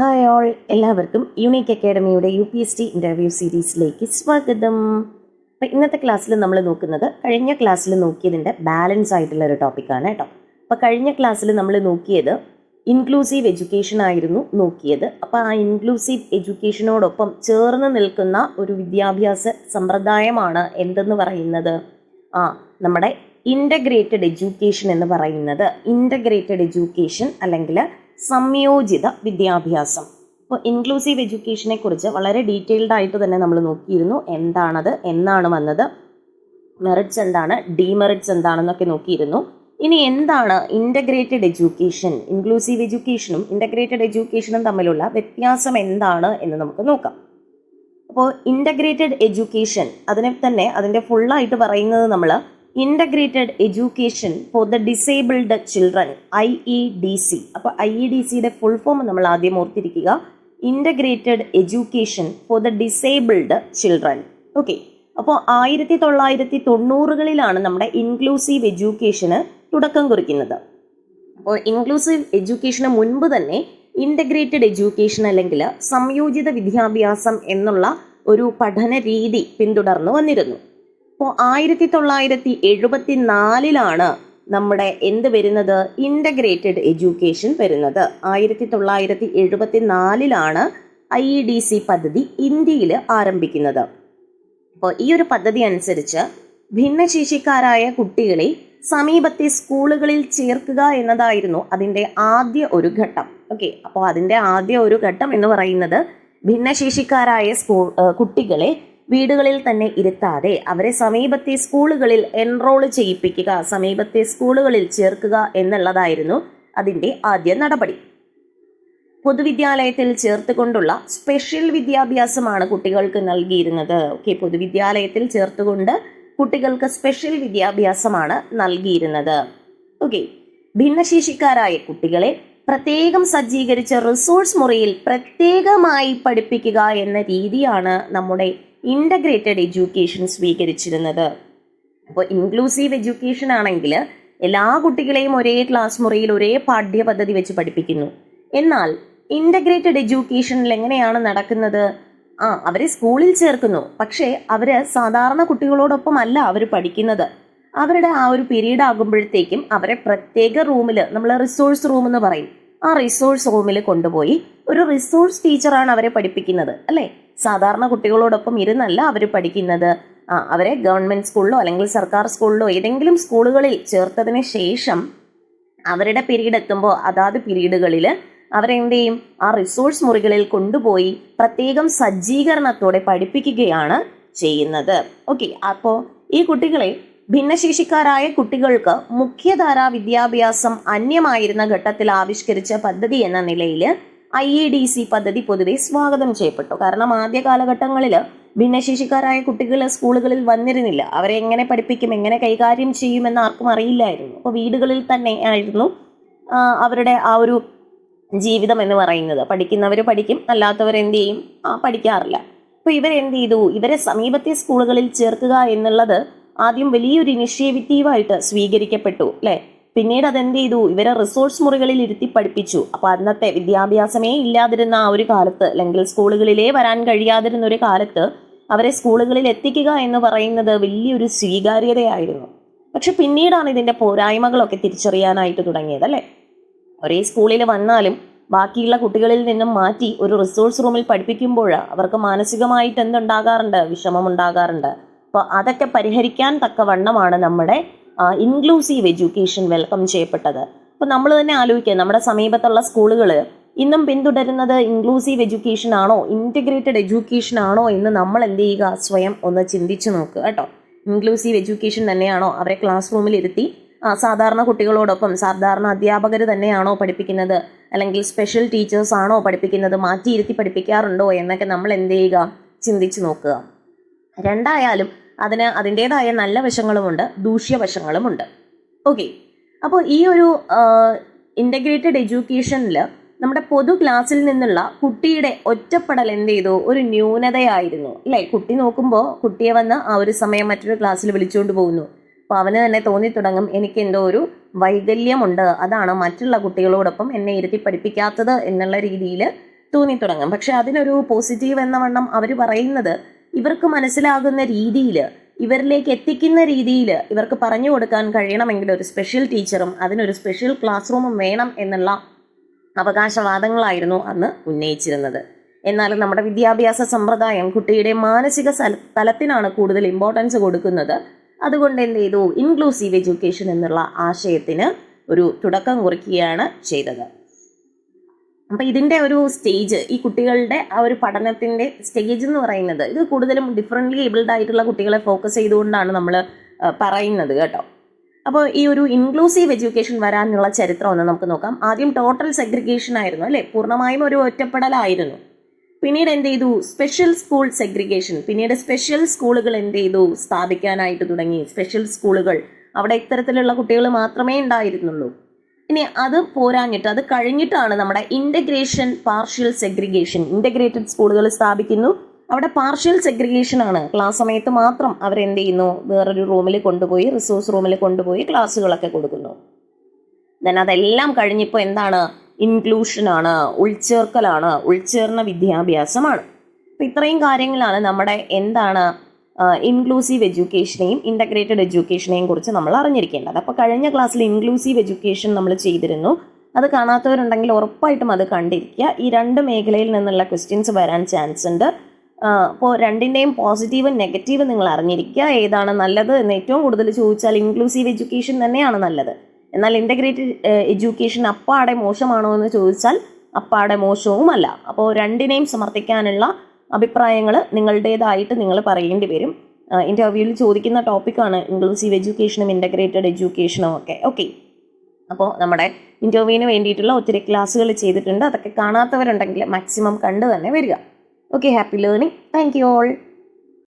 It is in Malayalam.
ഹായ് ഓൾ എല്ലാവർക്കും unique അക്കാഡമിയുടെ U P S T interview സീരീസിലേക്ക് സ്വാഗതം. അപ്പം ഇന്നത്തെ ക്ലാസ്സിൽ നമ്മൾ നോക്കുന്നത് കഴിഞ്ഞ ക്ലാസ്സിൽ നോക്കിയതിന്റെ ബാലൻസ് ആയിട്ടുള്ള ഒരു ടോപ്പിക്കാണ് കേട്ടോ. അപ്പോൾ കഴിഞ്ഞ ക്ലാസ്സിൽ നമ്മൾ നോക്കിയത് ഇൻക്ലൂസീവ് എഡ്യൂക്കേഷൻ ആയിരുന്നു നോക്കിയത്. അപ്പോൾ ആ ഇൻക്ലൂസീവ് എഡ്യൂക്കേഷനോടൊപ്പം ചേർന്ന് നിൽക്കുന്ന ഒരു വിദ്യാഭ്യാസ സമ്പ്രദായമാണ് എന്തെന്ന് പറയുന്നത്? ആ നമ്മുടെ ഇന്റഗ്രേറ്റഡ് എഡ്യൂക്കേഷൻ എന്ന് പറയുന്നത്. ഇന്റഗ്രേറ്റഡ് എഡ്യൂക്കേഷൻ അല്ലെങ്കിൽ സംയോജിത വിദ്യാഭ്യാസം. അപ്പോൾ ഇൻക്ലൂസീവ് എഡ്യൂക്കേഷനെ കുറിച്ച് വളരെ ഡീറ്റെയിൽഡ് ആയിട്ട് തന്നെ നമ്മൾ നോക്കിയിരുന്നു. എന്താണത്? എന്നാണ് വന്നത്? മെറിറ്റ്സ് എന്താണ്? ഡീമെറിറ്റ്സ് എന്താണെന്നൊക്കെ നോക്കിയിരുന്നു. ഇനി എന്താണ് ഇന്റഗ്രേറ്റഡ് എഡ്യൂക്കേഷൻ ഇൻക്ലൂസീവ് എഡ്യൂക്കേഷനും ഇന്റഗ്രേറ്റഡ് എഡ്യൂക്കേഷനും തമ്മിലുള്ള വ്യത്യാസം എന്താണ് എന്ന് നമുക്ക് നോക്കാം. അപ്പോൾ ഇന്റഗ്രേറ്റഡ് എഡ്യൂക്കേഷൻ അതിനെ തന്നെ അതിന്റെ ഫുള്ളായിട്ട് പറയുന്നത് നമ്മൾ integrated education for the disabled children I E D C അപ്പോൾ ഐ ഇ ഡി സിയുടെ ഫുൾ ഫോം നമ്മൾ ആദ്യം ഓർത്തിരിക്കുക. Integrated education for the disabled children okay അപ്പോൾ ആയിരത്തി തൊള്ളായിരത്തി തൊണ്ണൂറുകളിലാണ് നമ്മുടെ ഇൻക്ലൂസീവ് എഡ്യൂക്കേഷന് തുടക്കം കുറിക്കുന്നത്. അപ്പോൾ ഇൻക്ലൂസീവ് എഡ്യൂക്കേഷന് മുൻപ് തന്നെ ഇന്റഗ്രേറ്റഡ് എഡ്യൂക്കേഷൻ അല്ലെങ്കിൽ സംയോജിത വിദ്യാഭ്യാസം എന്നുള്ള ഒരു പഠന രീതി പിന്തുടർന്നു വന്നിരുന്നു. അപ്പോൾ ആയിരത്തി തൊള്ളായിരത്തി എഴുപത്തി നാലിലാണ് നമ്മുടെ എന്ത് വരുന്നത്? ഇന്റഗ്രേറ്റഡ് എഡ്യൂക്കേഷൻ വരുന്നത്. ആയിരത്തി തൊള്ളായിരത്തി എഴുപത്തി നാലിലാണ് ഐ ഇ ഡി സി പദ്ധതി ഇന്ത്യയിൽ ആരംഭിക്കുന്നത്. അപ്പോൾ ഈ ഒരു പദ്ധതി അനുസരിച്ച് ഭിന്നശേഷിക്കാരായ കുട്ടികളെ സമീപത്തെ സ്കൂളുകളിൽ ചേർക്കുക എന്നതായിരുന്നു അതിന്റെ ആദ്യ ഒരു ഘട്ടം. ഓക്കെ അപ്പോൾ അതിന്റെ ആദ്യ ഒരു ഘട്ടം എന്ന് പറയുന്നത് ഭിന്നശേഷിക്കാരായ സ്കൂൾ കുട്ടികളെ വീടുകളിൽ തന്നെ ഇരുത്താതെ അവരെ സമീപത്തെ സ്കൂളുകളിൽ എൻറോൾ ചെയ്യിപ്പിക്കുക സമീപത്തെ സ്കൂളുകളിൽ ചേർക്കുക എന്നുള്ളതായിരുന്നു അതിന്റെ ആദ്യ നടപടി. പൊതുവിദ്യാലയത്തിൽ ചേർത്തുകൊണ്ടുള്ള സ്പെഷ്യൽ വിദ്യാഭ്യാസമാണ് കുട്ടികൾക്ക് നൽകിയിരുന്നത്. ഓക്കെ പൊതുവിദ്യാലയത്തിൽ ചേർത്തുകൊണ്ട് കുട്ടികൾക്ക് സ്പെഷ്യൽ വിദ്യാഭ്യാസമാണ് നൽകിയിരുന്നത്. ഓക്കെ ഭിന്നശേഷിക്കാരായ കുട്ടികളെ പ്രത്യേകം സജ്ജീകരിച്ച റിസോഴ്സ് മുറിയിൽ പ്രത്യേകമായി പഠിപ്പിക്കുക എന്ന രീതിയാണ് നമ്മുടെ ഇന്റഗ്രേറ്റഡ് എഡ്യൂക്കേഷൻ സ്വീകരിച്ചിരുന്നത്. അപ്പോൾ ഇൻക്ലൂസീവ് എഡ്യൂക്കേഷൻ ആണെങ്കിൽ എല്ലാ കുട്ടികളെയും ഒരേ ക്ലാസ് മുറിയിൽ ഒരേ പാഠ്യപദ്ധതി വെച്ച് പഠിപ്പിക്കുന്നു. എന്നാൽ ഇന്റഗ്രേറ്റഡ് എഡ്യൂക്കേഷനിൽ എങ്ങനെയാണ് നടക്കുന്നത്? ആ അവരെ സ്കൂളിൽ ചേർക്കുന്നു. പക്ഷേ അവർ സാധാരണ കുട്ടികളോടൊപ്പം അല്ല അവർ പഠിക്കുന്നത്. അവരുടെ ആ ഒരു പീരീഡ് ആകുമ്പോഴത്തേക്കും അവരെ പ്രത്യേക റൂമിൽ നമ്മൾ റിസോഴ്സ് റൂം എന്ന് പറയും. ആ റിസോഴ്സ് റൂമിൽ കൊണ്ടുപോയി ഒരു റിസോഴ്സ് ടീച്ചറാണ് അവരെ പഠിപ്പിക്കുന്നത് അല്ലേ? സാധാരണ കുട്ടികളോടൊപ്പം ഇരുന്നല്ല അവർ പഠിക്കുന്നത്. അവരെ ഗവൺമെന്റ് സ്കൂളിലോ അല്ലെങ്കിൽ സർക്കാർ സ്കൂളിലോ ഏതെങ്കിലും സ്കൂളുകളിൽ ചേർത്തതിന് ശേഷം അവരുടെ പീരീഡ് എത്തുമ്പോൾ അതാത് പീരീഡുകളിൽ അവരെന്ത് ചെയ്യും? ആ റിസോഴ്സ് മുറികളിൽ കൊണ്ടുപോയി പ്രത്യേകം സജ്ജീകരണത്തോടെ പഠിപ്പിക്കുകയാണ് ചെയ്യുന്നത്. ഓക്കെ അപ്പോൾ ഈ കുട്ടികളെ ഭിന്നശേഷിക്കാരായ കുട്ടികൾക്ക് മുഖ്യധാരാ വിദ്യാഭ്യാസം അന്യമായിരുന്ന ഘട്ടത്തിൽ ആവിഷ്കരിച്ച പദ്ധതി എന്ന നിലയിൽ ഐ ഇ ഡി സി പദ്ധതി പൊതുവെ സ്വാഗതം ചെയ്യപ്പെട്ടു. കാരണം ആദ്യ കാലഘട്ടങ്ങളിൽ ഭിന്നശേഷിക്കാരായ കുട്ടികൾ സ്കൂളുകളിൽ വന്നിരുന്നില്ല. അവരെ എങ്ങനെ പഠിപ്പിക്കും എങ്ങനെ കൈകാര്യം ചെയ്യുമെന്ന് ആർക്കും അറിയില്ലായിരുന്നു. അപ്പോൾ വീടുകളിൽ തന്നെ ആയിരുന്നു അവരുടെ ആ ഒരു ജീവിതം എന്ന് പറയുന്നത്. പഠിക്കുന്നവർ പഠിക്കും അല്ലാത്തവർ എന്ത് ചെയ്യും? ആ പഠിക്കാറില്ല. അപ്പോൾ ഇവരെന്ത് ചെയ്തു? ഇവരെ സമീപത്തെ സ്കൂളുകളിൽ ചേർക്കുക എന്നുള്ളത് ആദ്യം വലിയൊരു ഇനിഷ്യേറ്റീവായിട്ട് സ്വീകരിക്കപ്പെട്ടു അല്ലേ? പിന്നീട് അതെന്ത് ചെയ്തു? ഇവരെ റിസോഴ്സ് മുറികളിൽ ഇരുത്തി പഠിപ്പിച്ചു. അപ്പൊ അന്നത്തെ വിദ്യാഭ്യാസമേ ഇല്ലാതിരുന്ന ആ ഒരു കാലത്ത് അല്ലെങ്കിൽ സ്കൂളുകളിലേ വരാൻ കഴിയാതിരുന്ന ഒരു കാലത്ത് അവരെ സ്കൂളുകളിൽ എത്തിക്കുക എന്ന് പറയുന്നത് വലിയൊരു സ്വീകാര്യതയായിരുന്നു. പക്ഷെ പിന്നീടാണ് ഇതിന്റെ പോരായ്മകളൊക്കെ തിരിച്ചറിയാനായിട്ട് തുടങ്ങിയത് അല്ലേ? ഒരേ സ്കൂളിൽ വന്നാലും ബാക്കിയുള്ള കുട്ടികളിൽ നിന്നും മാറ്റി ഒരു റിസോഴ്സ് റൂമിൽ പഠിപ്പിക്കുമ്പോൾ അവർക്ക് മാനസികമായിട്ട് എന്തുണ്ടാകാറുണ്ട്? വിഷമം ഉണ്ടാകാറുണ്ട്. അപ്പോൾ അതൊക്കെ പരിഹരിക്കാൻ തക്കവണ്ണമാണ് നമ്മുടെ ഇൻക്ലൂസീവ് എഡ്യൂക്കേഷൻ വെൽക്കം ചെയ്യപ്പെട്ടത്. അപ്പോൾ നമ്മൾ തന്നെ ആലോചിക്കുക നമ്മുടെ സമീപത്തുള്ള സ്കൂളുകൾ ഇന്നും പിന്തുടരുന്നത് ഇൻക്ലൂസീവ് എഡ്യൂക്കേഷൻ ആണോ ഇന്റഗ്രേറ്റഡ് എഡ്യൂക്കേഷൻ ആണോ എന്ന് നമ്മൾ എന്ത് ചെയ്യുക? സ്വയം ഒന്ന് ചിന്തിച്ചു നോക്കുക കേട്ടോ. ഇൻക്ലൂസീവ് എഡ്യൂക്കേഷൻ തന്നെയാണോ അവരെ ക്ലാസ് റൂമിൽ ഇരുത്തി സാധാരണ കുട്ടികളോടൊപ്പം സാധാരണ അധ്യാപകർ തന്നെയാണോ പഠിപ്പിക്കുന്നത് അല്ലെങ്കിൽ സ്പെഷ്യൽ ടീച്ചേഴ്സ് ആണോ പഠിപ്പിക്കുന്നത് മാറ്റിയിരുത്തി പഠിപ്പിക്കാറുണ്ടോ എന്നൊക്കെ നമ്മൾ എന്ത് ചെയ്യുക? ചിന്തിച്ചു നോക്കുക. രണ്ടായാലും അതിന് അതിന്റെതായ നല്ല വശങ്ങളുമുണ്ട് ദൂഷ്യവശങ്ങളുമുണ്ട് ഓക്കെ അപ്പോൾ ഈ ഒരു ഇന്റഗ്രേറ്റഡ് എഡ്യൂക്കേഷനിൽ നമ്മുടെ പൊതു ക്ലാസ്സിൽ നിന്നുള്ള കുട്ടിയുടെ ഒറ്റപ്പെടൽ എന്ത് ചെയ്തു? ഒരു ന്യൂനതയായിരുന്നു. അല്ലേ? കുട്ടി നോക്കുമ്പോൾ കുട്ടിയെ വന്ന് ആ ഒരു സമയം മറ്റൊരു ക്ലാസ്സിൽ വിളിച്ചുകൊണ്ട് പോകുന്നു. അപ്പോൾ അവന് തന്നെ തോന്നി തുടങ്ങും എനിക്ക് എന്തോ ഒരു വൈകല്യമുണ്ട്. അതാണ് മറ്റുള്ള കുട്ടികളോടൊപ്പം എന്നെ ഇരുത്തി പഠിപ്പിക്കാത്തത് എന്നുള്ള രീതിയിൽ തോന്നി തുടങ്ങും. പക്ഷെ അതിനൊരു പോസിറ്റീവ് എന്ന വണ്ണം അവർ പറയുന്നത് ഇവർക്ക് മനസ്സിലാകുന്ന രീതിയിൽ ഇവരിലേക്ക് എത്തിക്കുന്ന രീതിയിൽ ഇവർക്ക് പറഞ്ഞു കൊടുക്കാൻ കഴിയണമെങ്കിൽ ഒരു സ്പെഷ്യൽ ടീച്ചറും അതിനൊരു സ്പെഷ്യൽ ക്ലാസ് റൂമും വേണം എന്നുള്ള അവകാശവാദങ്ങളായിരുന്നു അന്ന് ഉന്നയിച്ചിരുന്നത്. എന്നാൽ നമ്മുടെ വിദ്യാഭ്യാസ സമ്പ്രദായം കുട്ടിയുടെ മാനസിക തലത്തിനാണ് കൂടുതൽ ഇമ്പോർട്ടൻസ് കൊടുക്കുന്നത്. അതുകൊണ്ട് എന്ത് ചെയ്തു? ഇൻക്ലൂസീവ് എഡ്യൂക്കേഷൻ എന്നുള്ള ആശയത്തിന് ഒരു തുടക്കം കുറിക്കുകയാണ് ചെയ്തത്. അപ്പം ഇതിന്റെ ഒരു സ്റ്റേജ് ഈ കുട്ടികളുടെ ആ ഒരു പഠനത്തിന്റെ സ്റ്റേജ് എന്ന് പറയുന്നത് ഇത് കൂടുതലും ഡിഫറെന്റ്ലി ഏബിൾഡ് ആയിട്ടുള്ള കുട്ടികളെ ഫോക്കസ് ചെയ്തുകൊണ്ടാണ് നമ്മൾ പറയുന്നത് കേട്ടോ. അപ്പോൾ ഈ ഒരു ഇൻക്ലൂസീവ് എഡ്യൂക്കേഷൻ വരാനുള്ള ചരിത്രം ഒന്ന് നമുക്ക് നോക്കാം. ആദ്യം ടോട്ടൽ സെഗ്രിഗേഷൻ ആയിരുന്നു അല്ലേ? പൂർണമായും ഒരു ഒറ്റപ്പെടലായിരുന്നു. പിന്നീട് എന്ത് ചെയ്തു? സ്പെഷ്യൽ സ്കൂൾ സെഗ്രിഗേഷൻ പിന്നീട് സ്പെഷ്യൽ സ്കൂളുകൾ എന്ത് ചെയ്തു? സ്ഥാപിക്കാനായിട്ട് തുടങ്ങി. സ്പെഷ്യൽ സ്കൂളുകൾ അവിടെ ഇത്തരത്തിലുള്ള കുട്ടികൾ മാത്രമേ ഉണ്ടായിരുന്നുള്ളൂ. ഇനി അത് പോരാഞ്ഞിട്ട് അത് കഴിഞ്ഞിട്ടാണ് നമ്മുടെ ഇന്റഗ്രേഷൻ പാർഷ്യൽ സെഗ്രിഗേഷൻ ഇന്റഗ്രേറ്റഡ് സ്കൂളുകൾ സ്ഥാപിക്കുന്നു. അവിടെ പാർഷ്യൽ സെഗ്രിഗേഷൻ ആണ്. ക്ലാസ് സമയത്ത് മാത്രം അവരെന്ത് ചെയ്യുന്നു? വേറൊരു റൂമിൽ കൊണ്ടുപോയി റിസോഴ്സ് റൂമിൽ കൊണ്ടുപോയി ക്ലാസ്സുകളൊക്കെ കൊടുക്കുന്നു. ദെൻ അതെല്ലാം കഴിഞ്ഞിപ്പോൾ എന്താണ്? ഇൻക്ലൂഷനാണ് ഉൾച്ചേർക്കലാണ് ഉൾച്ചേർന്ന വിദ്യാഭ്യാസമാണ്. അപ്പം ഇത്രയും കാര്യങ്ങളാണ് നമ്മുടെ എന്താണ് ഇൻക്ലൂസീവ് എഡ്യൂക്കേഷനെയും ഇന്റഗ്രേറ്റഡ് എഡ്യൂക്കേഷനെയും കുറിച്ച് നമ്മൾ അറിഞ്ഞിരിക്കേണ്ടത്. അപ്പോൾ കഴിഞ്ഞ ക്ലാസ്സിൽ ഇൻക്ലൂസീവ് എഡ്യൂക്കേഷൻ നമ്മൾ ചെയ്തിരുന്നു. അത് കാണാത്തവരുണ്ടെങ്കിൽ ഉറപ്പായിട്ടും അത് കണ്ടിരിക്കുക. ഈ രണ്ട് മേഖലയിൽ നിന്നുള്ള ക്വസ്റ്റ്യൻസ് വരാൻ ചാൻസ് ഉണ്ട്. അപ്പോൾ രണ്ടിന്റെയും പോസിറ്റീവും നെഗറ്റീവും നിങ്ങൾ അറിഞ്ഞിരിക്കുക. ഏതാണ് നല്ലത് എന്ന് ഏറ്റവും കൂടുതൽ ചോദിച്ചാൽ ഇൻക്ലൂസീവ് എഡ്യൂക്കേഷൻ തന്നെയാണ് നല്ലത്. എന്നാൽ ഇന്റഗ്രേറ്റഡ് എഡ്യൂക്കേഷൻ അപ്പാടെ മോശമാണോ എന്ന് ചോദിച്ചാൽ അപ്പാടെ മോശവുമല്ല. അപ്പോൾ രണ്ടിനെയും സമർത്ഥിക്കാനുള്ള അഭിപ്രായങ്ങൾ നിങ്ങളുടേതായിട്ട് നിങ്ങൾ പറയേണ്ടി വരും. ഇന്റർവ്യൂവിൽ ചോദിക്കുന്ന ടോപ്പിക്കാണ് ഇൻക്ലൂസീവ് എഡ്യൂക്കേഷനും ഇന്റഗ്രേറ്റഡ് എഡ്യൂക്കേഷനും ഒക്കെ. ഓക്കെ അപ്പോൾ നമ്മുടെ ഇന്റർവ്യൂവിന് വേണ്ടിയിട്ടുള്ള ഒത്തിരി ക്ലാസ്സുകൾ ചെയ്തിട്ടുണ്ട്. അതൊക്കെ കാണാത്തവരുണ്ടെങ്കിൽ മാക്സിമം കണ്ടു തന്നെ വരിക. Okay happy learning thank you all